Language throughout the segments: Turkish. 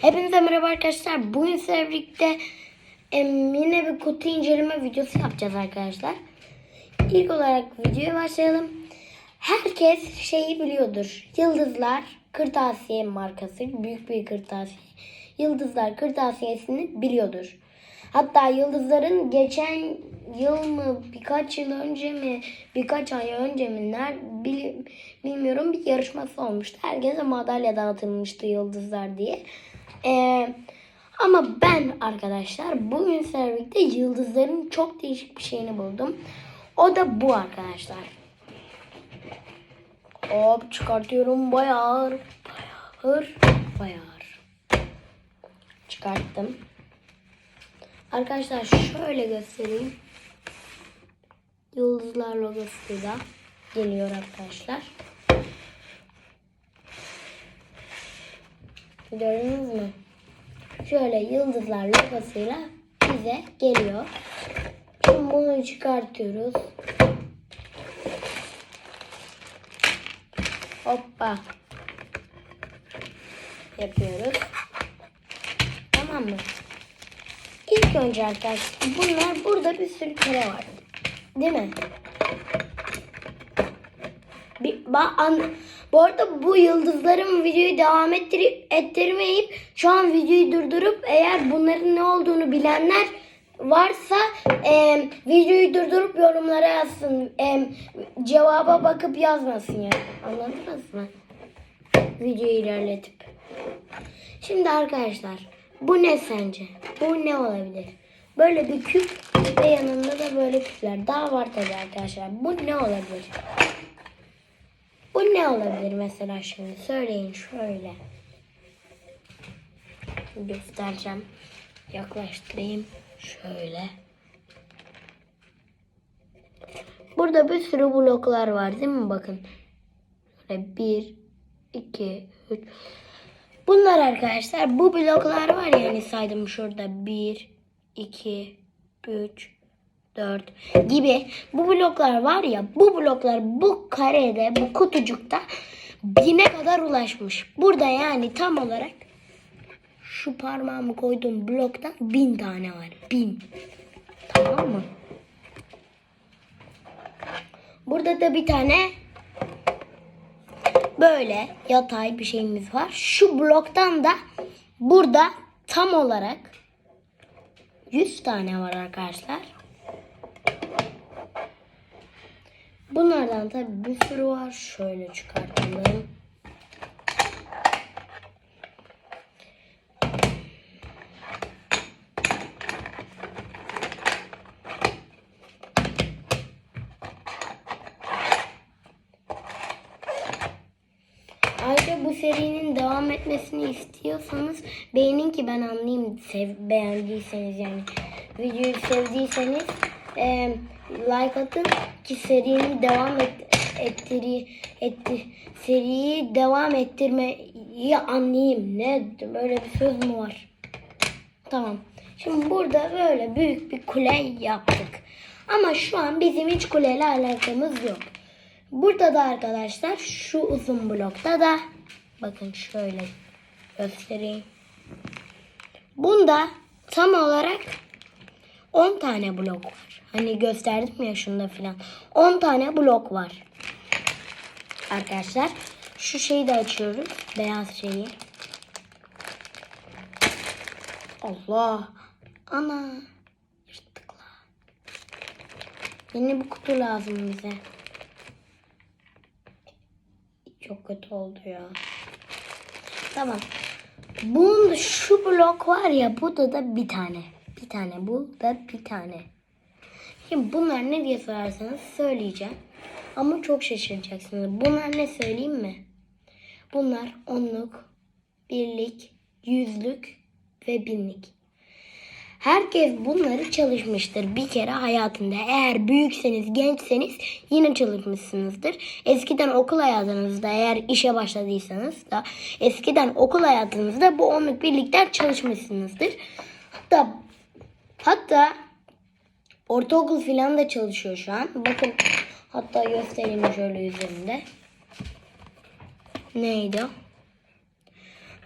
Hepinize merhaba arkadaşlar. Bugün sizlerle birlikte yine bir kutu inceleme videosu yapacağız arkadaşlar. İlk olarak videoya başlayalım. Herkes şeyi biliyordur. Yıldızlar Kırtasiye markası. Büyük bir kırtasiye. Yıldızlar Kırtasiyesi'ni biliyordur. Hatta Yıldızların geçen yıl mı birkaç yıl önce mi birkaç ay önce mi ner, bil- bilmiyorum bir yarışması olmuştu. Herkese madalya dağıtılmıştı Yıldızlar diye. Ee, ama ben arkadaşlar bugün birlikte Yıldızların çok değişik bir şeyini buldum. O da bu arkadaşlar. Hop çıkartıyorum bayar. Bayar. Bayar. Çıkarttım. Arkadaşlar şöyle göstereyim. Yıldızlar logosu da geliyor arkadaşlar. Gördünüz mü? Şöyle yıldızlar logosuyla bize geliyor. Şimdi bunu çıkartıyoruz. Hoppa. Yapıyoruz. Tamam mı? İlk önce arkadaşlar bunlar burada bir sürü kare var. Değil mi? Bir, ba- an, bu arada bu yıldızların videoyu devam ettirip ettirmeyip şu an videoyu durdurup eğer bunların ne olduğunu bilenler varsa e, videoyu durdurup yorumlara yazsın. E, cevaba bakıp yazmasın yani. Anladınız mı? Videoyu ilerletip. Şimdi arkadaşlar bu ne sence? Bu ne olabilir? Böyle bir küp ve yanında da böyle küpler. Daha var tabii arkadaşlar. Bu ne olabilir? Bu ne olabilir mesela şimdi? Söyleyin şöyle. Göstereceğim. Yaklaştırayım. Şöyle. Burada bir sürü bloklar var değil mi? Bakın. Şöyle bir, iki, üç. Bunlar arkadaşlar bu bloklar var ya hani saydım şurada. Bir, iki, üç, dört gibi. Bu bloklar var ya bu bloklar bu karede bu kutucukta bine kadar ulaşmış. Burada yani tam olarak şu parmağımı koyduğum blokta bin tane var. Bin. Tamam mı? Burada da bir tane böyle yatay bir şeyimiz var. Şu bloktan da burada tam olarak 100 tane var arkadaşlar. Bunlardan tabi bir sürü var. Şöyle çıkartalım. Ayrıca bu serinin devam etmesini istiyorsanız beğenin ki ben anlayayım sev, beğendiyseniz yani videoyu sevdiyseniz e, like atın ki serinin devam et, ettiri, etti, seriyi devam ettirmeyi anlayayım. Ne böyle bir söz mü var? Tamam. Şimdi burada böyle büyük bir kule yaptık. Ama şu an bizim hiç kuleyle alakamız yok. Burada da arkadaşlar şu uzun blokta da bakın şöyle göstereyim. Bunda tam olarak 10 tane blok var. Hani gösterdim ya şunda filan. 10 tane blok var. Arkadaşlar şu şeyi de açıyoruz. Beyaz şeyi. Allah. Ana. Yırttık la. Yeni bir kutu lazım bize. Çok kötü oldu ya. Tamam. Bunun şu blok var ya bu da da bir tane. Tane bu da bir tane. Şimdi bunlar ne diye sorarsanız söyleyeceğim. Ama çok şaşıracaksınız. Bunlar ne söyleyeyim mi? Bunlar onluk, birlik, yüzlük ve binlik. Herkes bunları çalışmıştır bir kere hayatında. Eğer büyükseniz, gençseniz yine çalışmışsınızdır. Eskiden okul hayatınızda eğer işe başladıysanız da eskiden okul hayatınızda bu onluk birlikler çalışmışsınızdır. Hatta hatta ortaokul filan da çalışıyor şu an. Bakın hatta göstereyim şöyle üzerinde. Neydi?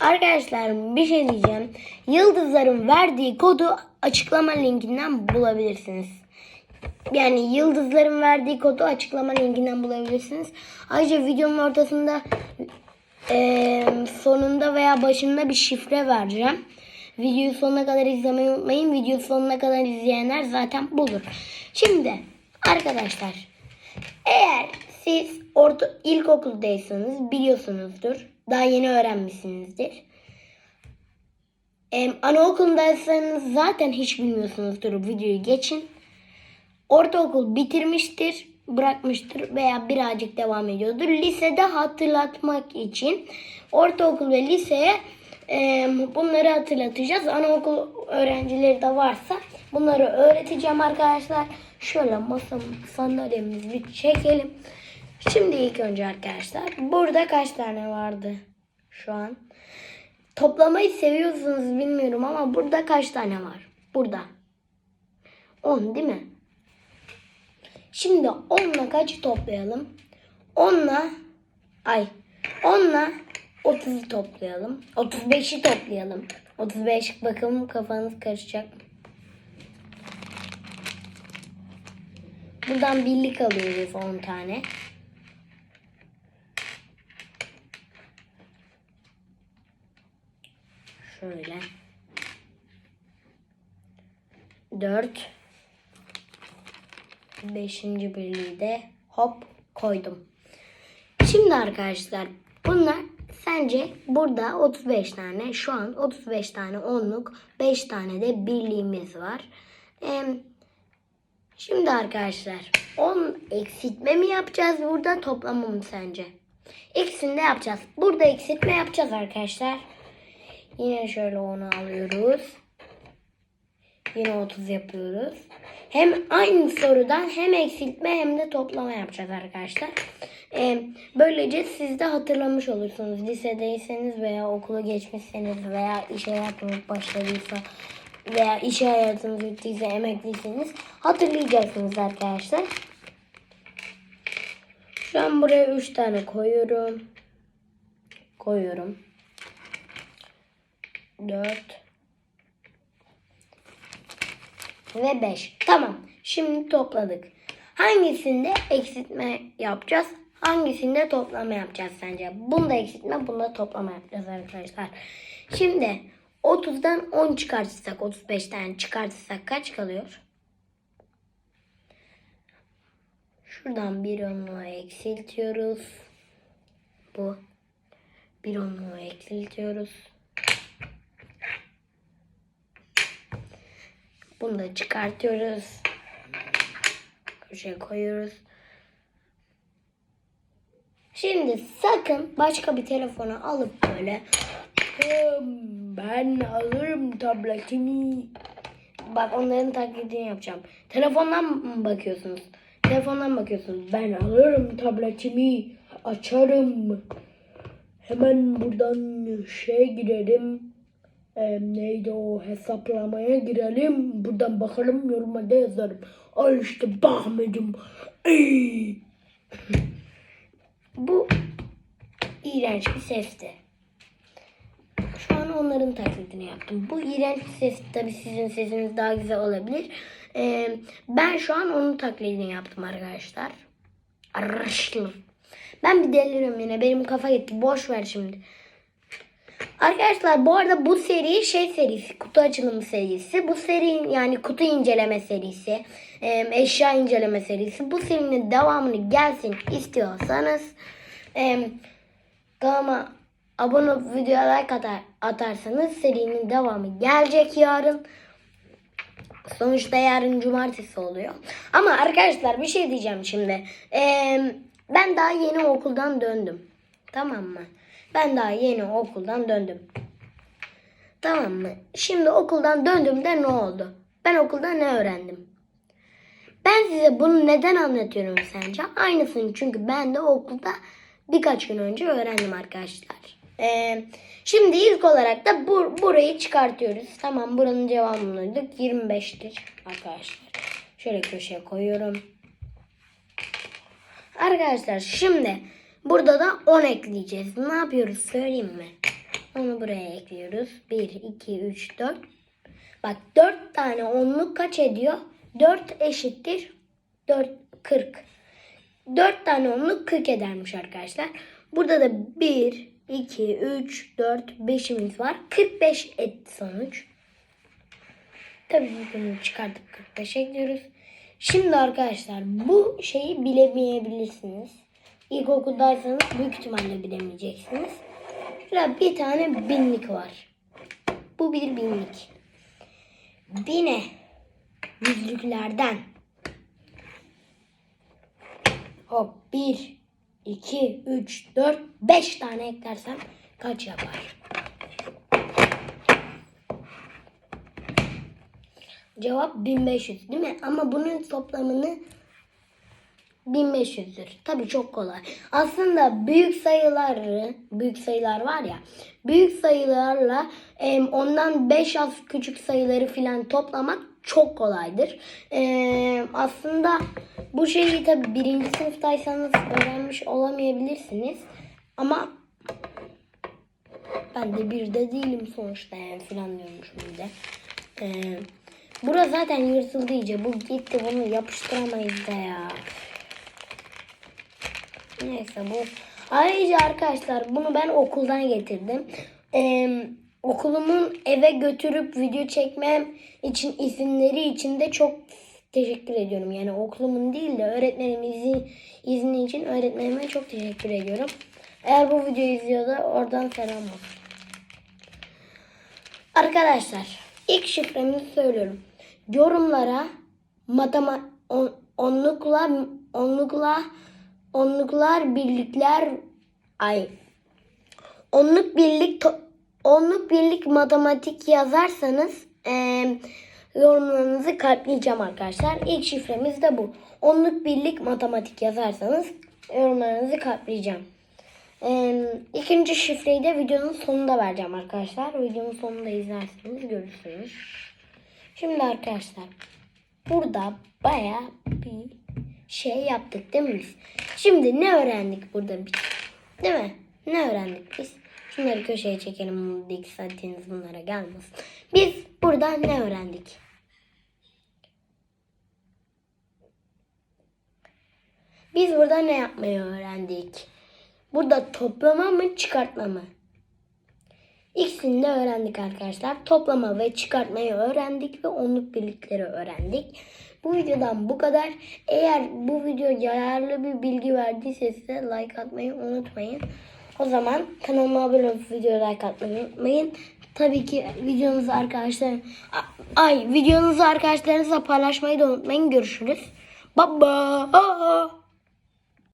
Arkadaşlar bir şey diyeceğim. Yıldızların verdiği kodu açıklama linkinden bulabilirsiniz. Yani yıldızların verdiği kodu açıklama linkinden bulabilirsiniz. Ayrıca videonun ortasında eee, sonunda veya başında bir şifre vereceğim. Videoyu sonuna kadar izlemeyi unutmayın. Videoyu sonuna kadar izleyenler zaten bulur. Şimdi arkadaşlar eğer siz orta ilkokuldaysanız biliyorsunuzdur. Daha yeni öğrenmişsinizdir. Em, anaokulundaysanız zaten hiç bilmiyorsunuzdur. Videoyu geçin. Ortaokul bitirmiştir, bırakmıştır veya birazcık devam ediyordur. Lisede hatırlatmak için ortaokul ve liseye bunları hatırlatacağız. Anaokul öğrencileri de varsa bunları öğreteceğim arkadaşlar. Şöyle masamı, sandalyemizi bir çekelim. Şimdi ilk önce arkadaşlar burada kaç tane vardı şu an? Toplamayı seviyorsunuz bilmiyorum ama burada kaç tane var? Burada. 10 değil mi? Şimdi 10'la kaçı toplayalım? 10'la ay 10'la 30'u toplayalım. 35'i toplayalım. 35 bakalım kafanız karışacak? Buradan birlik alıyoruz 10 tane. Şöyle. 4 Beşinci birliği de hop koydum. Şimdi arkadaşlar bunlar sence burada 35 tane şu an 35 tane onluk 5 tane de birliğimiz var. Ee, şimdi arkadaşlar 10 eksiltme mi yapacağız burada toplama mı sence? İkisini de yapacağız. Burada eksiltme yapacağız arkadaşlar. Yine şöyle 10'u alıyoruz. Yine 30 yapıyoruz. Hem aynı sorudan hem eksiltme hem de toplama yapacağız arkadaşlar. Ee, böylece siz de hatırlamış olursunuz. Lisedeyseniz veya okulu geçmişseniz veya iş hayatınız başladıysa veya iş hayatınız bittiyse emekliyseniz hatırlayacaksınız arkadaşlar. Şu an buraya 3 tane koyuyorum. Koyuyorum. 4 ve 5. Tamam. Şimdi topladık. Hangisinde eksiltme yapacağız? Hangisinde toplama yapacağız sence? Bunda eksiltme, bunda toplama yapacağız arkadaşlar. Şimdi 30'dan 10 çıkartırsak, 35'ten çıkartırsak kaç kalıyor? Şuradan bir onluğu eksiltiyoruz. Bu. Bir onluğu eksiltiyoruz. Bunu da çıkartıyoruz. Köşeye koyuyoruz. Şimdi sakın başka bir telefonu alıp böyle "Hmm, ben alırım tabletimi. Bak onların taklidini yapacağım. Telefondan mı bakıyorsunuz? Telefondan bakıyorsunuz. Ben alırım tabletimi. Açarım. Hemen buradan şey girerim. Ee, neydi o hesaplamaya girelim. Buradan bakalım yoruma da yazarım. Al işte Bahmet'im. Bu iğrenç bir sesti. Şu an onların taklidini yaptım. Bu iğrenç bir ses tabii sizin sesiniz daha güzel olabilir. Ee, ben şu an onun taklidini yaptım arkadaşlar. Arkadaşlar. Ben bir deliriyorum yine. Benim kafa gitti. Boş ver şimdi. Arkadaşlar bu arada bu seri şey serisi, kutu açılımı serisi. Bu seri yani kutu inceleme serisi, eşya inceleme serisi. Bu serinin devamını gelsin istiyorsanız kanalıma abone olup videoya like atar, atarsanız serinin devamı gelecek yarın. Sonuçta yarın cumartesi oluyor. Ama arkadaşlar bir şey diyeceğim şimdi. E, ben daha yeni okuldan döndüm. Tamam mı? Ben daha yeni okuldan döndüm. Tamam mı? Şimdi okuldan döndüğümde ne oldu? Ben okulda ne öğrendim? Ben size bunu neden anlatıyorum sence? Aynısını çünkü ben de okulda birkaç gün önce öğrendim arkadaşlar. Ee, şimdi ilk olarak da bu, burayı çıkartıyoruz. Tamam buranın cevabını duyduk. 25'tir arkadaşlar. Şöyle köşeye koyuyorum. Arkadaşlar şimdi burada da 10 ekleyeceğiz. Ne yapıyoruz söyleyeyim mi? Onu buraya ekliyoruz. 1, 2, 3, 4. Bak 4 tane onluk kaç ediyor? 4 eşittir 4, 40. 4 tane onluk 40 edermiş arkadaşlar. Burada da 1, 2, 3, 4, 5'imiz var. 45 etti sonuç. Tabii bunu çıkartıp 45 ekliyoruz. Şimdi arkadaşlar bu şeyi bilemeyebilirsiniz. İlkokuldaysanız büyük ihtimalle bilemeyeceksiniz. Şurada bir tane binlik var. Bu bir binlik. Bine yüzlüklerden hop 1, 2, 3, 4, 5 tane eklersem kaç yapar? Cevap 1500 değil mi? Ama bunun toplamını 1500'dür. Tabii çok kolay. Aslında büyük sayıları, büyük sayılar var ya, büyük sayılarla ondan 5 az küçük sayıları filan toplamak çok kolaydır. Em, aslında bu şeyi tabii birinci sınıftaysanız öğrenmiş olamayabilirsiniz. Ama ben de bir de değilim sonuçta yani filan diyormuşum bir de. Ee, bura zaten yırtıldı iyice. Bu gitti bunu yapıştıramayız da ya. Neyse bu. Ayrıca arkadaşlar bunu ben okuldan getirdim. Ee, okulumun eve götürüp video çekmem için izinleri için de çok teşekkür ediyorum. Yani okulumun değil de öğretmenimin izni, için öğretmenime çok teşekkür ediyorum. Eğer bu videoyu izliyorsa oradan selam olsun. Arkadaşlar ilk şifremizi söylüyorum. Yorumlara matema on, onlukla onlukla onluklar birlikler ay onluk birlik to- onluk birlik matematik yazarsanız eee, yorumlarınızı kalpleyeceğim arkadaşlar. İlk şifremiz de bu. Onluk birlik matematik yazarsanız yorumlarınızı kalpleyeceğim. Ee, ikinci şifreyi de videonun sonunda vereceğim arkadaşlar. Videonun sonunda izlerseniz görürsünüz. Şimdi arkadaşlar burada baya bir şey yaptık değil mi biz? Şimdi ne öğrendik burada biz? Değil mi? Ne öğrendik biz? Şunları köşeye çekelim. Dikkatiniz bunlara gelmesin. Biz burada ne öğrendik? Biz burada ne yapmayı öğrendik? Burada toplama mı çıkartma mı? İkisini de öğrendik arkadaşlar. Toplama ve çıkartmayı öğrendik ve onluk birlikleri öğrendik. Bu videodan bu kadar. Eğer bu video yararlı bir bilgi verdiyse size like atmayı unutmayın. O zaman kanalıma abone olup videoya like atmayı unutmayın. Tabii ki videonuzu arkadaşlar ay videonuzu arkadaşlarınızla paylaşmayı da unutmayın. Görüşürüz. Bye.